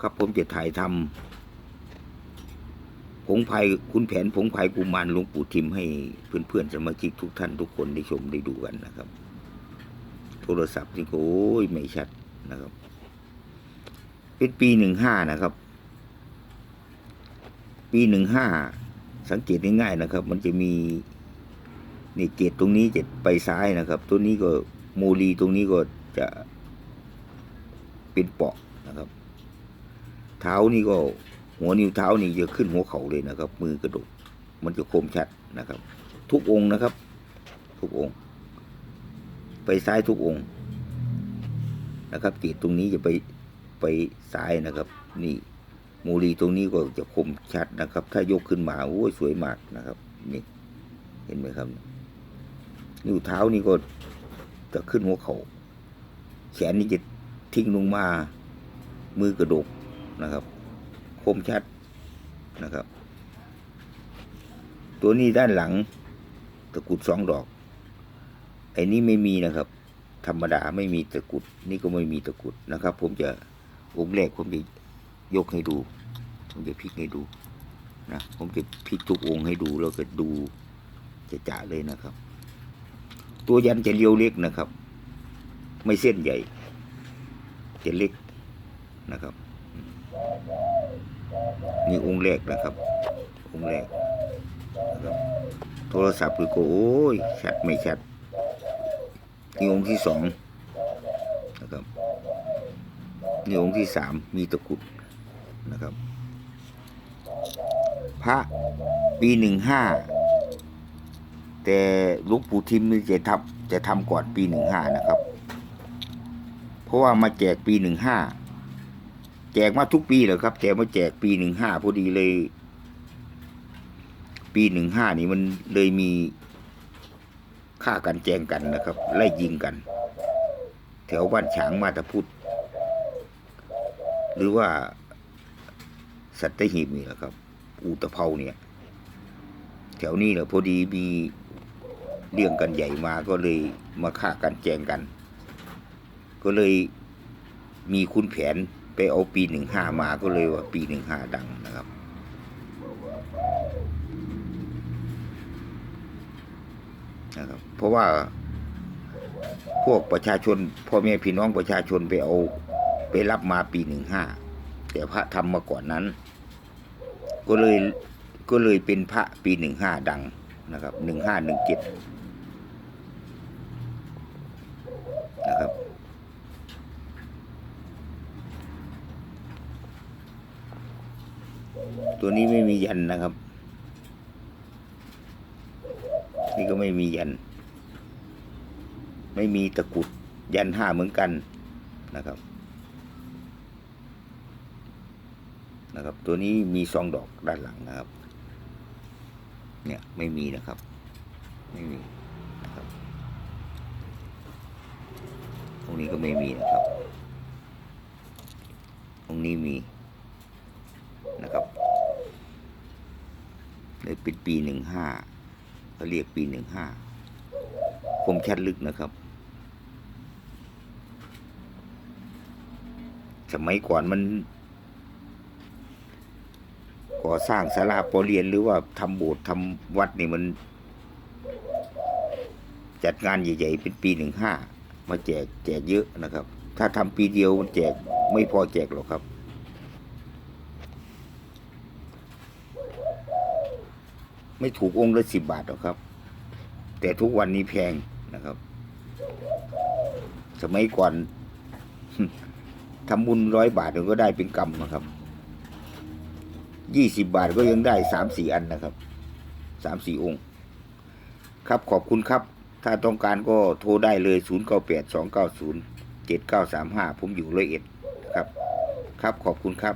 ครับผมจะถ่ายทำผงไพรคุณแผนผงไพรกุมารหลวงปู่ทิมให้เพื่อนๆสมาชิกทุกท่านทุกคนได้ชมได้ดูกันนะครับ โทรศัพท์นี่โอ้ยไม่ชัดนะครับ เป็นปีหนึ่งห้านะครับ ปีหนึ่งห้าสังเกตง่ายๆนะครับ มันจะมีนี่เกตตรงนี้จะไปซ้ายนะครับ ตัวนี้ก็โมลีตรงนี้ก็จะเป็นเปาะนะครับ เท้านี่ก็หัวนิ้วเท้านี่จะขึ้นหัวเข่าเลยนะครับ มือกระดกมันจะคมชัดนะครับ ทุกองค์นะครับ ทุกองค์ ไปซ้ายทุกองค์นะครับเกตตรงนี้จะไปไปซ้ายนะครับ นี่มูลีตรงนี้ก็จะคมชัดนะครับ ถ้ายกขึ้นมาโอ้ยสวยมากนะครับ นี่ เห็นไหมครับ นิ้วเท้านี่ก็จะขึ้นหัวเขา่าแขนนี่จะทิ้งลงมา มือกระดก นะครับ คมชัดนะครับ ตัวนี้ด้านหลังตะกุดสองดอก ไอ้นี่ไม่มีนะครับ ธรรมดาไม่มีตะกุด นี่ก็ไม่มีตะกุดนะครับ ผมจะองค์แรกผมจะยกให้ดู ผมจะพลิกให้ดูนะผมจะพลิกทุกองค์ให้ดูแล้วก็ดูจะจ่าเลยนะครับ ตัวยันจะเรียวเล็กนะครับ ไม่เส้นใหญ่จะเล็กนะครับ นี่องค์แรกนะครับ องค์แรกนะครับโทรศัพท์คือก็โอ้ยชัดไม่ชัดนี่องค์ที่สองนะครับนี่องค์ที่สามมีตะกุดนะครับ พระปีหนึ่งห้าแต่ลูกปู่ทิมนี่จะทำจะทำก่อนปีหนึ่งห้านะครับ เพราะว่ามาแจกปีหนึ่งห้า แจกมาทุกปีเลยครับ แต่มาแจกปีหนึ่งห้าพอดีเลย ปีหนึ่งห้านี่มันเลยมีฆ่ากันแจงกันนะครับ ไล่ยิงกัน แถวบ้านฉางมาตาพุทธหรือว่า สัตหีบนี่แหละครับ อูตะเภาเนี่ย แถวนี้แหละพอดีมีเรื่องกันใหญ่มาก็เลยมาฆ่ากันแจงกัน ก็เลยมีคุณแผน ไปเอาปีหนึ่งห้ามาก็เลยว่าปีหนึ่งห้าดังนะครับ นะครับ เพราะว่าพวกประชาชนพ่อแม่พี่น้องประชาชนไปเอาไปรับมาปีหนึ่งห้าแต่พระทำมาก่อนนั้น ก็เลยก็เลยเป็นพระปีหนึ่งห้าดังนะครับหนึ่งห้าหนึ่งเจ็ดนะครับ ตัวนี้ไม่มียันนะครับ นี่ก็ไม่มียัน ไม่มีตะกุดยันห้าเหมือนกันนะครับ นะครับ ตัวนี้มีซองดอกด้านหลังนะครับ เนี่ยไม่มีนะครับ ไม่มีนะครับ ตรงนี้ก็ไม่มีนะครับ ตรงนี้มีนะครับ เลยเป็นปีหนึ่งห้าเขาเรียกปีหนึ่งห้าคมชัดลึกนะครับ สมัยก่อนมันก่อสร้างศาลาปอเรียนหรือว่าทำโบสถ์ทำวัดนี่มัน จัดงานใหญ่ๆเป็นปีหนึ่งห้ามาแจกแจกเยอะนะครับ ถ้าทำปีเดียวมันแจกไม่พอแจกหรอกครับ ไม่ถูกองค์ละสิบบาทหรอกครับ แต่ทุกวันนี้แพงนะครับ สมัยก่อนทำบุญร้อยบาทก็ได้เป็นกรรมนะครับ ยี่สิบบาทก็ยังได้สามสี่อันนะครับ สามสี่องค์ ครับขอบคุณครับ ถ้าต้องการก็โทรได้เลยศูนย์เก้าแปดสองเก้าศูนย์เจ็ดเก้าสามห้าผมอยู่ร้อยเอ็ดครับ ครับขอบคุณครับ